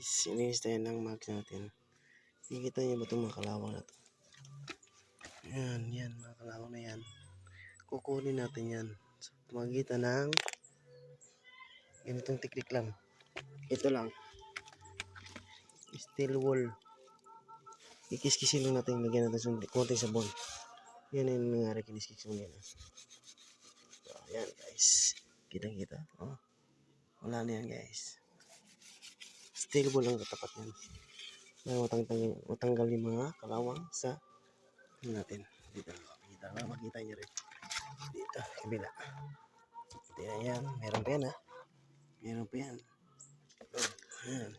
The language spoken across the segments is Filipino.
Sininis tayo ng mags natin. Nakikita niyo ba itong mga kalawang na to? Yan, yan, mga kalawang na yan. Kukunin natin yan. Sa pamagitan ng ganitong tiklik lang. Ito lang. Steel wool. Ikis-kisin lang natin, lagyan natin sa konting sabon. Yan yung nangyari kiniskis mo yan. So, yan guys. Kitang-kita. Oh. Wala na yan guys. Wool lang katapat yan. Para matanggal, matanggal yung mga kalawang sa ano natin. Dito. Makita, makita nyo rin. Dito. Kabila. Dito yan. Meron pa yan ha. Meron pa yan. Oh, yan.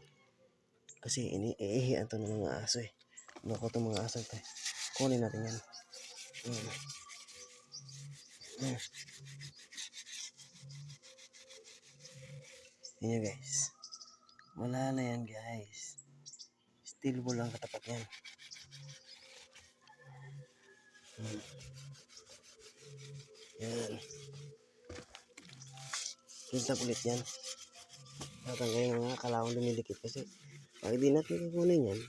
Kasi iniihihan to ng mga aso eh. Loko itong mga aso ito eh. Kunin natin yan. Yan. Yan. Yan yun, guys. Wala na yan guys. Steel wool lang katapat yan. Hmm. Yan. Kintab ulit yan. Tatanggal yung mga kalawang dumidikit kasi pag di natin kukunin yan,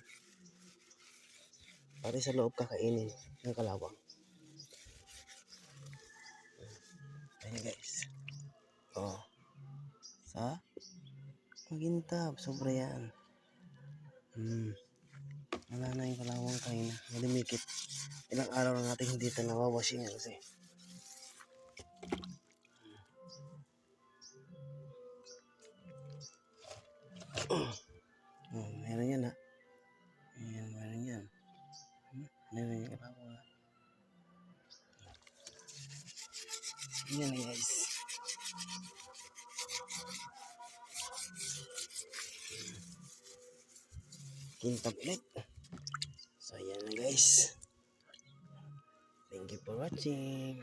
pare sa loob kakainin ng kalawang. Ayan guys. Oh. Sa magintab. Sobra yan. Hmm. Wala na yung kalawang kain na. Malimikit. Ilang araw na natin hindi ito nawawashing kasi. Oh, meron yan ha. Ayan, meron yan. Hmm, meron yung kalawang ha. Yan guys. Kintab ulit. So, yan na guys. Thank you for watching.